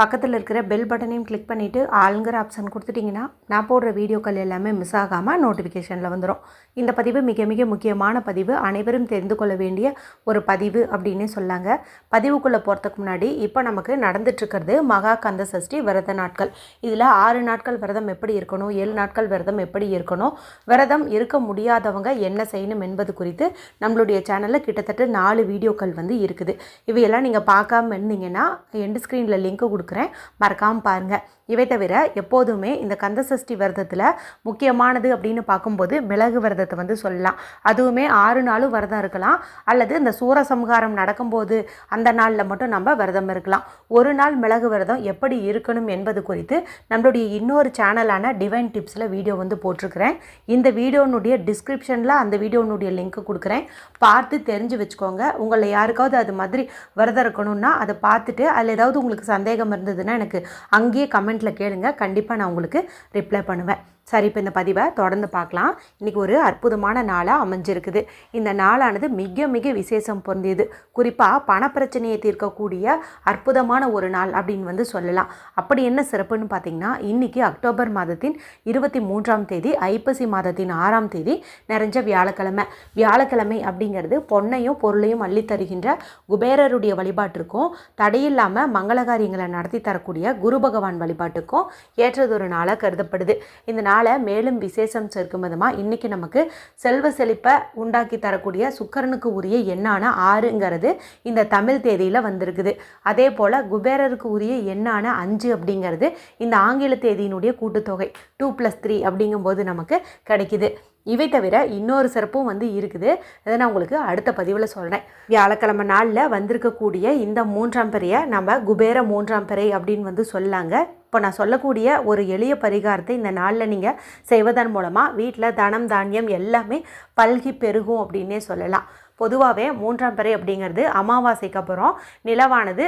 பக்கத்தில் இருக்கிற பெல் பட்டனையும் கிளிக் பண்ணிவிட்டு ஆளுங்கிற ஆப்ஷன் கொடுத்துட்டிங்கன்னா நான் போடுற வீடியோக்கள் எல்லாமே மிஸ் ஆகாமல் நோட்டிஃபிகேஷனில் வந்துடும் இந்த பதிவு மிக மிக முக்கியமான பதிவு. அனைவரும் தெரிந்து கொள்ள வேண்டிய ஒரு பதிவு அப்படின்னு சொல்லாங்க. பதிவுக்குள்ளே போகிறதுக்கு முன்னாடி இப்போ நமக்கு நடந்துட்டுருக்கிறது மகா கந்த சஷ்டி விரத நாட்கள். இதில் ஆறு நாட்கள் விரதம் எப்படி இருக்கணும்? ஏழு நாட்கள் விரதம் எப்படி இருக்கணும்? விரதம் இருக்க முடியாதவங்க என்ன செய்யணும் என்பது குறித்து நம்மளுடைய சேனலில் கிட்டத்தட்ட நாலு வீடியோக்கள் வந்து இருக்குது. இவையெல்லாம் நீங்கள் பார்க்காம இருந்தீங்கன்னா எண்டு ஸ்க்ரீனில் லிங்க் கொடுக்குறேன். மறக்காமல் பாருங்கள் இவை தவிர எப்போதுமே இந்த கந்தசஷ்டி விரதத்தில் முக்கியமானது அப்படின்னு பார்க்கும்போது மிளகு விரதத்தை வந்து சொல்லலாம். அதுவுமே ஆறு நாளும் விரதம் இருக்கலாம். அல்லது இந்த சூரசம்ஹாரம் நடக்கும்போது அந்த நாளில் மட்டும் நம்ம விரதம் இருக்கலாம். ஒரு நாள் மிளகு விரதம் எப்படி இருக்கணும் என்பது குறித்து நம்மளுடைய இன்னொரு சேனலான டிவைன் டிப்ஸில் வீடியோ வந்து போட்டிருக்கிறேன். இந்த வீடியோனுடைய டிஸ்கிரிப்ஷனில் அந்த வீடியோனுடைய லிங்க் கொடுக்குறேன். பார்த்து தெரிஞ்சு வச்சுக்கோங்க. உங்களை யாருக்காவது அது மாதிரி விரதம் இருக்கணும்னா அதை பார்த்துட்டு அதில் ஏதாவது உங்களுக்கு சந்தேகம் இருந்ததுன்னா எனக்கு அங்கேயே கமெண்ட்டில் கேளுங்க. கண்டிப்பாக நான் உங்களுக்கு ரிப்ளை பண்ணுவேன். சரி இப்போ இந்த பதிவை தொடர்ந்து பார்க்கலாம் இன்றைக்கி ஒரு அற்புதமான நாளாக அமைஞ்சிருக்குது. இந்த நாளானது மிக மிக விசேஷம் பொருந்தியது. குறிப்பாக பணப்பிரச்சனையை தீர்க்கக்கூடிய அற்புதமான ஒரு நாள் அப்படின்னு வந்து சொல்லலாம். அப்படி என்ன சிறப்புன்னு பார்த்தீங்கன்னா இன்றைக்கி அக்டோபர் மாதத்தின் இருபத்தி மூன்றாம் தேதி ஐப்பசி மாதத்தின் ஆறாம் தேதி நிறைஞ்ச வியாழக்கிழமை. வியாழக்கிழமை அப்படிங்கிறது பொன்னையும் பொருளையும் அள்ளி தருகின்ற குபேரருடைய வழிபாட்டிற்கும் தடையில்லாமல் மங்களகாரியங்களை நடத்தி தரக்கூடிய குரு பகவான் வழிபாட்டுக்கும் ஏற்றதொரு நாளாக கருதப்படுது. இந்த நாள் மேலும் விசேஷம் சேர்க்கும் விதமாக இன்றைக்கி நமக்கு செல்வ செழிப்பை உண்டாக்கி தரக்கூடிய சுக்கரனுக்கு உரிய எண்ணான ஆறுங்கிறது இந்த தமிழ் தேதியில் வந்திருக்குது. அதே போல் குபேரருக்கு உரிய எண்ணான அஞ்சு அப்படிங்கிறது இந்த ஆங்கில தேதியினுடைய கூட்டுத்தொகை டூ ப்ளஸ் த்ரீ அப்படிங்கும்போது நமக்கு கிடைக்குது. இவை தவிர இன்னொரு சிறப்பும் வந்து இருக்குது. அதை நான் உங்களுக்கு அடுத்த பதிவில் சொல்கிறேன் வியாழக்கிழமை நாளில் வந்திருக்கக்கூடிய இந்த மூன்றாம் பிறையை நம்ம குபேர மூன்றாம் பிறை அப்படின்னு வந்து சொல்லாங்க இப்போ நான் சொல்லக்கூடிய ஒரு எளிய பரிகாரத்தை இந்த நாளில் நீங்கள் செய்வதன் மூலமாக வீட்டில் தனம் தானியம் எல்லாமே பல்கி பெருகும் அப்படின்னே சொல்லலாம். பொதுவாகவே மூன்றாம் பிறை அப்படிங்கிறது அமாவாசைக்கு அப்புறம் நிலவானது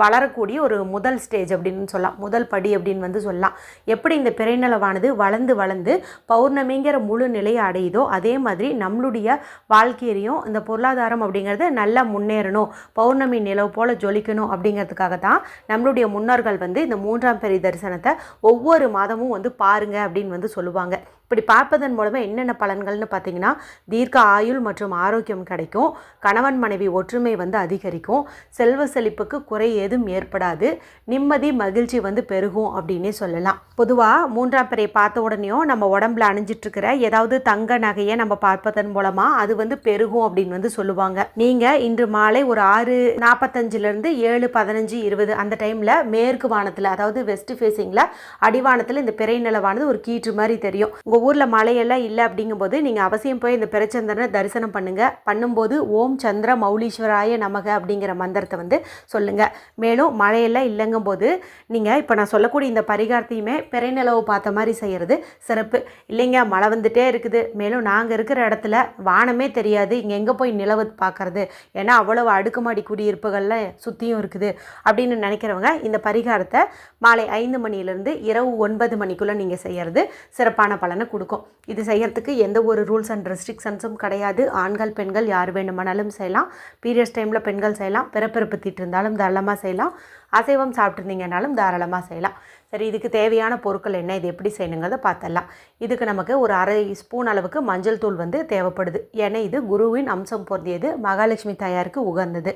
வளரக்கூடிய ஒரு முதல் ஸ்டேஜ் அப்படின்னு சொல்லலாம். முதல் படி அப்படின்னு வந்து சொல்லலாம். எப்படி இந்த பிறைநிலவானது வளர்ந்து வளர்ந்து பௌர்ணமிங்கிற முழு நிலையை அடையுதோ அதே மாதிரி நம்மளுடைய வாழ்க்கையிலையும் இந்த பொருளாதாரம் அப்படிங்கிறது நல்லா முன்னேறணும். பௌர்ணமி நிலவு போல் ஜொலிக்கணும் அப்படிங்கிறதுக்காக தான் நம்மளுடைய முன்னோர்கள் வந்து இந்த மூன்றாம் பெரிய தரிசனத்தை ஒவ்வொரு மாதமும் வந்து பாருங்க அப்படின்னு வந்து சொல்லுவாங்க. இப்படி பார்ப்பதன் மூலமாக என்னென்ன பலன்கள்னு பார்த்தீங்கன்னா தீர்க்க ஆயுள் மற்றும் ஆரோக்கியம் கிடைக்கும். கணவன் மனைவி ஒற்றுமை வந்து அதிகரிக்கும். செல்வ செழிப்புக்கு குறை ஏதும் ஏற்படாது. நிம்மதி மகிழ்ச்சி வந்து பெருகும் அப்படின்னே சொல்லலாம். பொதுவாக மூன்றாம் பிறை பார்த்த உடனேயும் நம்ம உடம்புல அணிஞ்சிட்ருக்கிற ஏதாவது தங்க நகையை நம்ம பார்ப்பதன் மூலமாக அது வந்து பெருகும் அப்படின்னு வந்து சொல்லுவாங்க. நீங்கள் இன்று மாலை ஒரு ஆறு நாற்பத்தஞ்சிலேருந்து ஏழு பதினஞ்சு இருபது அந்த டைமில் மேற்கு வானத்தில் அதாவது வெஸ்ட் ஃபேஸிங்கில் அடிவானத்தில் இந்த பிறை நிலவானது ஒரு கீற்று மாதிரி தெரியும். உங்கள் ஊரில் மழையெல்லாம் இல்லை அப்படிங்கும்போது நீங்கள் அவசியம் போய் இந்த பிரச்சந்திரனை தரிசனம் பண்ணுங்கள் பண்ணும்போது ஓம் சந்திர மௌலீஸ்வராய நமக அப்படிங்கிற மந்திரத்தை வந்து சொல்லுங்கள் மேலும் மழையெல்லாம் இல்லைங்கும்போது நீங்கள் இப்போ நான் சொல்லக்கூடிய இந்த பரிகாரத்தையுமே பிறைநிலவு பார்த்த மாதிரி செய்கிறது சிறப்பு. இல்லைங்க மழை வந்துட்டே இருக்குது. மேலும் நாங்கள் இருக்கிற இடத்துல வானமே தெரியாது. இங்கே எங்கே போய் நிலவு பார்க்குறது? ஏன்னா அவ்வளவு அடுக்குமாடி குடியிருப்புகளில் சுற்றியும் இருக்குது. அப்படின்னு நினைக்கிறவங்க இந்த பரிகாரத்தை மாலை ஐந்து மணியிலேருந்து இரவு ஒன்பது மணிக்குள்ளே நீங்கள் செய்கிறது சிறப்பான பலனை கொடுக்கும். இது செய்கிறதுக்கு எந்த ஒரு ரூல்ஸ் அண்ட் ரெஸ்ட்ரிக்ஷன்ஸும் கிடையாது. ஆண்கள் பெண்கள் யார் வேணுமானாலும் செய்யலாம். பீரியட்ஸ் டைமில் பெண்கள் செய்யலாம். பிறப்பிறப்பு தீட்டு இருந்தாலும் தாராளமாக செய்யலாம். அசைவம் சாப்பிட்ருந்தீங்கனாலும் தாராளமாக செய்யலாம். சரி இதுக்கு தேவையான பொருட்கள் என்ன? இது எப்படி செய்யணுங்கிறத பார்த்தலாம் இதுக்கு நமக்கு ஒரு அரை ஸ்பூன் அளவுக்கு மஞ்சள் தூள் வந்து தேவைப்படுது. ஏன்னா இது குருவின் அம்சம் பொருந்தியது. மகாலட்சுமி தாயாருக்கு உகந்தது.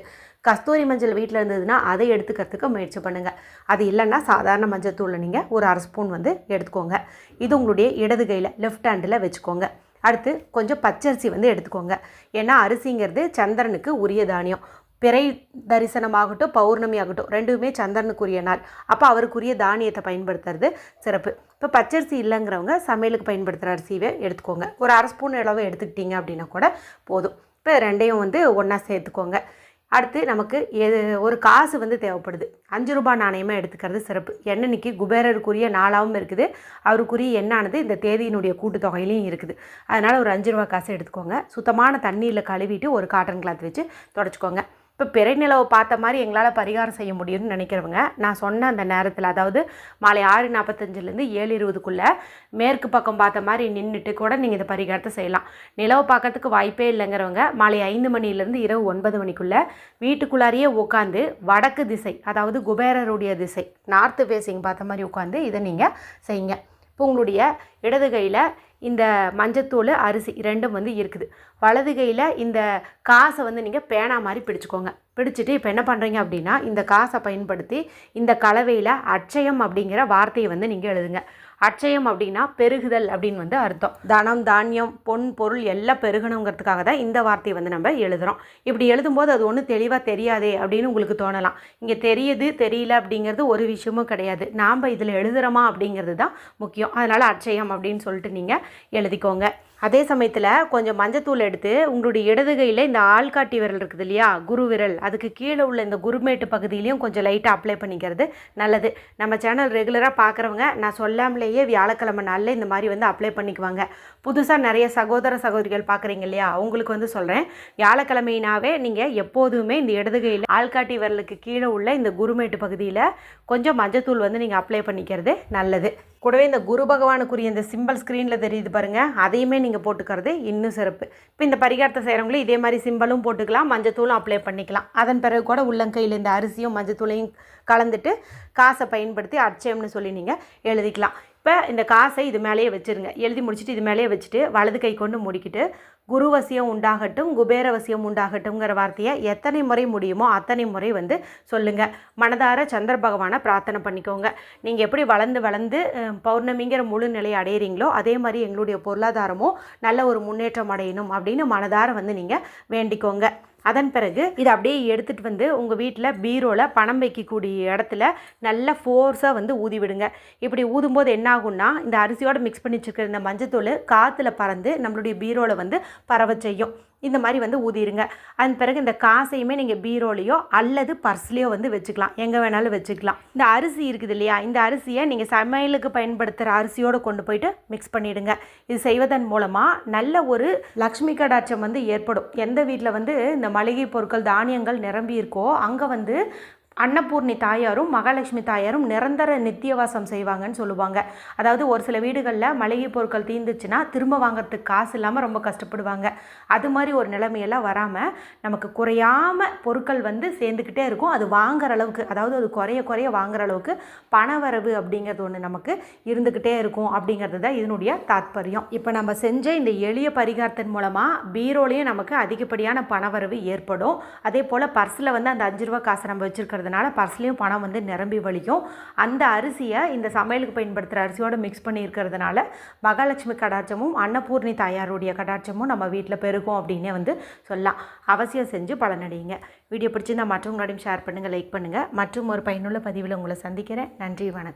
கஸ்தூரி மஞ்சள் வீட்டில் இருந்ததுன்னா அதை எடுத்துக்கிறதுக்கு முயற்சி பண்ணுங்கள் அது இல்லைன்னா சாதாரண மஞ்சள் தூளை நீங்கள் ஒரு அரை ஸ்பூன் வந்து எடுத்துக்கோங்க. இது உங்களுடைய இடது கையில் லெஃப்ட் ஹேண்டில் வச்சுக்கோங்க. அடுத்து கொஞ்சம் பச்சரிசி வந்து எடுத்துக்கோங்க. ஏன்னா அரிசிங்கிறது சந்திரனுக்கு உரிய தானியம். பிறை தரிசனமாகட்டும் பௌர்ணமி ஆகட்டும் ரெண்டுமே சந்திரனுக்குரிய நாள். அப்போ அவருக்குரிய தானியத்தை பயன்படுத்துறது சிறப்பு. இப்போ பச்சரிசி இல்லைங்கிறவங்க சமையலுக்கு பயன்படுத்துகிற அரிசியவே எடுத்துக்கோங்க. ஒரு அரை ஸ்பூன் அளவு எடுத்துக்கிட்டீங்க அப்படின்னா கூட போதும். இப்போ ரெண்டையும் வந்து ஒன்றா சேர்த்துக்கோங்க. அடுத்து நமக்கு எது ஒரு காசு வந்து தேவைப்படுது. அஞ்சு ரூபாய் நாணயமாக எடுத்துக்கிறது சிறப்பு. எண்ணெய்க்கு குபேரருக்குரிய நாளாகவும் இருக்குது. அவருக்குரிய எண்ணானது இந்த தேதியினுடைய கூட்டுத்தொகையிலையும் இருக்குது. அதனால் ஒரு அஞ்சு ரூபா காசு எடுத்துக்கோங்க. சுத்தமான தண்ணீரில் கழுவிட்டு ஒரு காட்டன் கிளாத் வச்சு தொடச்சிக்கோங்க. இப்போ பிறைநிலவை பார்த்த மாதிரி எங்களால் பரிகாரம் செய்ய முடியும்னு நினைக்கிறவங்க நான் சொன்ன அந்த நேரத்தில் அதாவது மாலை ஆறு நாற்பத்தஞ்சிலேருந்து ஏழு இருபதுக்குள்ளே மேற்கு பக்கம் பார்த்த மாதிரி நின்றுட்டு கூட நீங்கள் இந்த பரிகாரத்தை செய்யலாம். நிலவை பார்க்கறதுக்கு வாய்ப்பே இல்லைங்கிறவங்க மாலை ஐந்து மணிலேருந்து இரவு ஒன்பது மணிக்குள்ளே வீட்டுக்குள்ளாரியே உட்காந்து வடக்கு திசை அதாவது குபேரருடைய திசை நார்த்து ஃபேஸிங் பார்த்த மாதிரி உட்காந்து இதை நீங்கள் செய்யுங்க. இப்போ உங்களுடைய இடது கையில் இந்த மஞ்சத்தூள் அரிசி ரெண்டும் வந்து இருக்குது. வலது கையில் இந்த காசை வந்து நீங்கள் பேனா மாதிரி பிடிச்சிக்கோங்க. பிடிச்சிட்டு இப்போ என்ன பண்ணுறீங்க அப்படின்னா இந்த காசை பயன்படுத்தி இந்த கலவையில் அட்சயம் அப்படிங்கிற வார்த்தையை வந்து நீங்கள் எழுதுங்க. அட்சயம் அப்படின்னா பெருகுதல் அப்படின்னு வந்து அர்த்தம். தனம் தானியம் பொன் பொருள் எல்லாம் பெருகணுங்கிறதுக்காக தான் இந்த வார்த்தையை வந்து நம்ம எழுதுகிறோம் இப்படி எழுதும்போது அது ஒன்றும் தெளிவாக தெரியாதே அப்படின்னு உங்களுக்கு தோணலாம். இங்கே தெரியுது தெரியல அப்படிங்கிறது ஒரு விஷயமும் கிடையாது. நாம் இதில் எழுதுகிறோமா அப்படிங்கிறது தான் முக்கியம். அதனால் அட்சயம் அப்படின்னு சொல்லிட்டு நீங்கள் எழுதிக்கோங்க. அதே சமயத்தில் கொஞ்சம் மஞ்சத்தூள் எடுத்து உங்களுடைய இடது கையில் இந்த ஆள்காட்டி விரல் இருக்குது இல்லையா? குரு விரல். அதுக்கு கீழே உள்ள இந்த குருமேட்டு பகுதியிலையும் கொஞ்சம் லைட்டாக அப்ளை பண்ணிக்கிறது நல்லது. நம்ம சேனல் ரெகுலராக பார்க்குறவங்க நான் சொல்லாமலேயே வியாழக்கிழமை நாளில் இந்த மாதிரி வந்து அப்ளை பண்ணிக்குவாங்க. புதுசாக நிறைய சகோதர சகோதரிகள் பார்க்குறீங்க இல்லையா? அவங்களுக்கு வந்து சொல்கிறேன் வியாழக்கிழமையினாவே நீங்கள் எப்போதுமே இந்த இடது கையில் ஆள்காட்டி விரலுக்கு கீழே உள்ள இந்த குருமேட்டு பகுதியில் கொஞ்சம் மஞ்சத்தூள் வந்து நீங்கள் அப்ளை பண்ணிக்கிறது நல்லது. கூடவே இந்த குரு பகவானுக்குரிய இந்த சிம்பிள் ஸ்க்ரீனில் தெரியுது பாருங்கள் அதையுமே நீங்கள் போட்டுக்கிறது இன்னும் சிறப்பு. இப்போ இந்த பரிகாரத்தை செய்கிறவங்களும் இதே மாதிரி சிம்பிளும் போட்டுக்கலாம் மஞ்சத்தூளும் அப்ளை பண்ணிக்கலாம். அதன் பிறகு கூட உள்ளங்கையில் இந்த அரிசியும் மஞ்சத்தூளையும் கலந்துட்டு காசை பயன்படுத்தி அச்சயம்னு சொல்லி நீங்கள் எழுதிக்கலாம். இப்போ இந்த காசை இது மேலேயே வச்சுருங்க. எழுதி முடிச்சுட்டு இது மேலேயே வச்சுட்டு வலது கை கொண்டு முடிக்கிட்டு குருவசியம் உண்டாகட்டும் குபேரவசியம் உண்டாகட்டும்ங்கிற வார்த்தையை எத்தனை முறை முடியுமோ அத்தனை முறை வந்து சொல்லுங்கள் மனதார சந்திர பகவானை பிரார்த்தனை பண்ணிக்கோங்க. நீங்கள் எப்படி வளர்ந்து வளர்ந்து பௌர்ணமிங்கிற முழு நிலையை அடையிறீங்களோ அதே மாதிரி எங்களுடைய பொருளாதாரமும் நல்ல ஒரு முன்னேற்றம் அடையணும் அப்படின்னு மனதார வந்து நீங்கள் வேண்டிக்கோங்க. அதன் பிறகு இதை அப்படியே எடுத்துகிட்டு வந்து உங்கள் வீட்டில் பீரோவில் பணம் வைக்கக்கூடிய இடத்துல நல்ல ஃபோர்ஸாக வந்து ஊதி விடுங்க. இப்படி ஊதும்போது என்ன ஆகும்னா இந்த அரிசியோடு மிக்ஸ் பண்ணி வச்சுருக்கிற இந்த மஞ்சத்தூள் காற்றுல பறந்து நம்மளுடைய பீரோவில் வந்து பரவ செய்யும். இந்த மாதிரி வந்து ஊதிடுங்க அதன் பிறகு இந்த காசையுமே நீங்கள் பீரோலையோ அல்லது பர்ஸ்லேயோ வந்து வச்சுக்கலாம். எங்கே வேணாலும் வச்சுக்கலாம். இந்த அரிசி இருக்குது இல்லையா? இந்த அரிசியை நீங்கள் சமையலுக்கு பயன்படுத்துகிற அரிசியோடு கொண்டு போயிட்டு மிக்ஸ் பண்ணிவிடுங்க இது செய்வதன் மூலமாக நல்ல ஒரு லக்ஷ்மி கடாட்சம் வந்து ஏற்படும். எந்த வீட்டில் வந்து இந்த மளிகை பொருட்கள் தானியங்கள் நிரம்பி இருக்கோ அங்கே வந்து அன்னபூர்ணி தாயாரும் மகாலட்சுமி தாயாரும் நிரந்தர நித்தியவாசம் செய்வாங்கன்னு சொல்லுவாங்க. அதாவது ஒரு சில வீடுகளில் மளிகை பொருட்கள் தீர்ந்துச்சுன்னா திரும்ப வாங்குறதுக்கு காசு இல்லாமல் ரொம்ப கஷ்டப்படுவாங்க. அது மாதிரி ஒரு நிலைமையெல்லாம் வராமல் நமக்கு குறையாமல் பொருட்கள் வந்து சேர்ந்துக்கிட்டே இருக்கும். அது வாங்குற அளவுக்கு அதாவது அது குறைய குறைய வாங்குற அளவுக்கு பணவரவு அப்படிங்கிறது ஒன்று நமக்கு இருந்துக்கிட்டே இருக்கும் அப்படிங்கிறது தான் இதனுடைய தாத்பரியம். இப்போ நம்ம செஞ்ச இந்த எளிய பரிகாரத்தின் மூலமாக பீரோலையும் நமக்கு அதிகப்படியான பணவரவு ஏற்படும். அதே போல் பர்ஸில் வந்து அந்த அஞ்சு ரூபா காசை நம்ம வச்சுருக்கிறது இருக்கிறதுனால பர்ஸ்லேயும் பணம் வந்து நிரம்பி வலிக்கும் அந்த அரிசியை இந்த சமையலுக்கு பயன்படுத்துகிற அரிசியோடு மிக்ஸ் பண்ணி இருக்கிறதுனால மகாலட்சுமி கடாட்சமும் அன்னபூர்ணி தாயாருடைய கடாட்சமும் நம்ம வீட்டில் பெருகும் அப்படின்னே வந்து சொல்லலாம். அவசியம் செஞ்சு பலனடையுங்க. வீடியோ பிடிச்சிருந்தால் மற்றவங்களோடையும் ஷேர் பண்ணுங்கள் லைக் பண்ணுங்கள் மற்றும் ஒரு பயனுள்ள பதிவில் உங்களை சந்திக்கிறேன். நன்றி வணக்கம்.